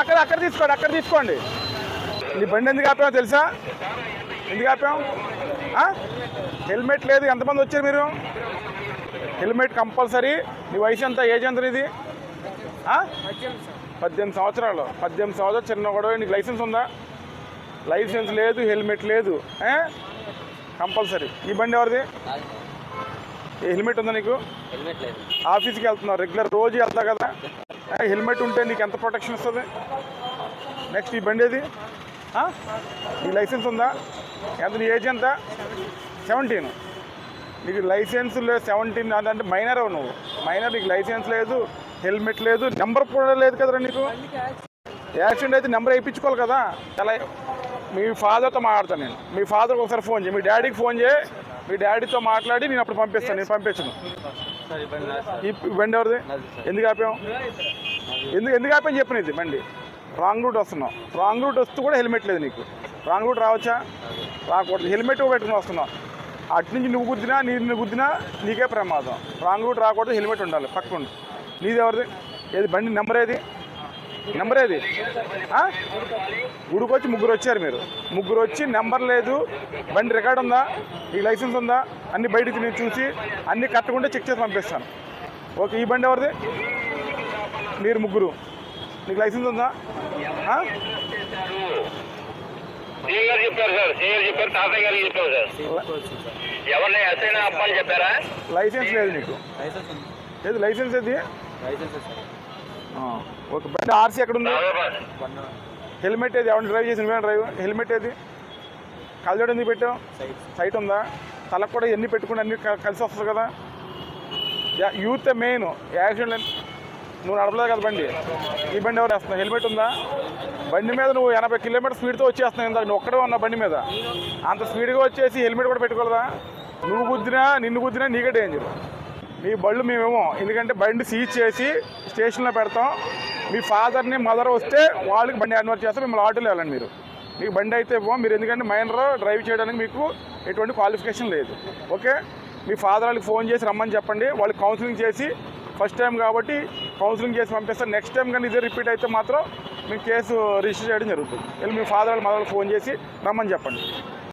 అక్కడ అక్కడ అక్కడ తీసుకోండి అక్కడ తీసుకోండి. నీ బండి ఎందుకు ఆపామో తెలుసా? ఎందుకు ఆపాం? హెల్మెట్ లేదు ఎంతమంది వచ్చారు మీరు? Helmet compulsory. నీ వయసు ఎంత? ఏజ్ ఎంత ఇది? పద్దెనిమిది సంవత్సరాలు. పద్దెనిమిది సంవత్సరాలు చిన్న గొడవ. నీకు లైసెన్స్ ఉందా? లైసెన్స్ లేదు హెల్మెట్ లేదు? కంపల్సరీ. ఈ బండి ఎవరిది? హెల్మెట్ ఉందా నీకు? ఆఫీస్కి వెళ్తున్నావు రెగ్యులర్ రోజు వెళ్తావు కదా? హెల్మెట్ ఉంటే నీకు ఎంత ప్రొటెక్షన్ వస్తుంది? నెక్స్ట్ ఈ బండి ఏది? నీ లైసెన్స్ ఉందా? ఎంత నీ ఏజ్ ఎంత? సెవెంటీన్. నీకు లైసెన్స్ లేదు సెవెంటీన్ అంటే మైనర్ నువ్వు. మైనర్ నీకు లైసెన్స్ లేదు హెల్మెట్ లేదు నెంబర్ కూడా లేదు కదరా నీకు? యాక్సిడెంట్ అయితే నెంబర్ వేయించుకోవాలి కదా. అలా మీ ఫాదర్తో మాట్లాడతాను నేను. మీ ఫాదర్కి ఒకసారి ఫోన్ చేయి. మీ డాడీకి ఫోన్ చేయి. మీ డాడీతో మాట్లాడి నేను అప్పుడు పంపిస్తాను. నేను పంపించను. ఈ బండి ఎవరిది? ఎందుకు ఆపాం ఎందుకు ఎందుకు ఆపాం చెప్పిన ఇది బండి? రాంగ్ రూట్ వస్తున్నావు. రాంగ్ రూట్ వస్తూ కూడా హెల్మెట్ లేదు నీకు. రాంగ్ రూట్ రావచ్చా? రాకూడదు. హెల్మెట్ పెట్టుకుని వస్తున్నావు. అటు నుంచి నువ్వు గుద్దినా నీ నువ్వు గుద్దినా నీకే ప్రమాదం. రాంగ్ రూట్ రాకూడదు హెల్మెట్ ఉండాలి. పక్కన నీది ఎవరిది? ఏది? బండి నెంబర్ ఏది? నెంబర్ ఏది? ఆ? గుడికొచ్చి ముగ్గురు వచ్చారు మీరు. ముగ్గురు వచ్చి నెంబర్ లేదు. బండి రికార్డ్ ఉందా? ఈ లైసెన్స్ ఉందా? అన్ని బయటికి నేను చూసి అన్ని కట్టకుండా చెక్ చేసి పంపిస్తాను. ఓకే ఈ బండి ఎవరిది? మీరు ముగ్గురు. నీకు లైసెన్స్ ఉందా? లైసెన్స్ లేదు నీకు. లైసెన్స్ ఉంది. ఏది లైసెన్స్ ఏది? లైసెన్స్ ఓకే బండి ఆర్సీ ఎక్కడ ఉంది హెల్మెట్ ఏది? ఎవరిని డ్రైవ్ చేసిన డ్రైవ్? హెల్మెట్ ఏది? కలజోడు ఎందుకు పెట్టావు? సైట్ ఉందా? తలకు కూడా ఎన్ని పెట్టుకుని అన్ని కలిసి వస్తుంది కదా. Yeah- youth main. యాక్సిడెంట్ నువ్వు నడపలేదు కదా బండి. ఈ బండి ఎవరు వేస్తున్నావు? హెల్మెట్ ఉందా? బండి మీద నువ్వు ఎనభై కిలోమీటర్ స్పీడ్తో వచ్చేస్తున్నావు ఇందాక. నువ్వు ఒక్కడే ఉన్నావు బండి మీద. అంత స్పీడ్గా వచ్చేసి హెల్మెట్ కూడా పెట్టుకోలేదా? నువ్వు గుద్దినా నిన్ను గుద్దినా నీకే డేంజర్ మీ బళ్ళు మేమేమో. ఎందుకంటే బండి సీజ్ చేసి స్టేషన్లో పెడతాం. మీ ఫాదర్ని మదర్ వస్తే వాళ్ళకి బండి అన్వర్ చేస్తే. మిమ్మల్ని ఆటోలో వెళ్ళండి మీరు. మీకు బండి అయితే ఇవ్వం. మీరు ఎందుకంటే మైనర్ డ్రైవ్ చేయడానికి మీకు ఎటువంటి క్వాలిఫికేషన్ లేదు. ఓకే? మీ ఫాదర్ వాళ్ళకి ఫోన్ చేసి రమ్మని చెప్పండి. వాళ్ళకి కౌన్సిలింగ్ చేసి ఫస్ట్ టైం కాబట్టి కౌన్సిలింగ్ చేసి పంపిస్తారు. నెక్స్ట్ టైం కానీ ఇదే రిపీట్ అయితే మాత్రం మీకు కేసు రిజిస్టర్ చేయడం జరుగుతుంది. వెళ్ళి మీ ఫాదర్ వాళ్ళు మదర్ ఫోన్ చేసి రమ్మని చెప్పండి.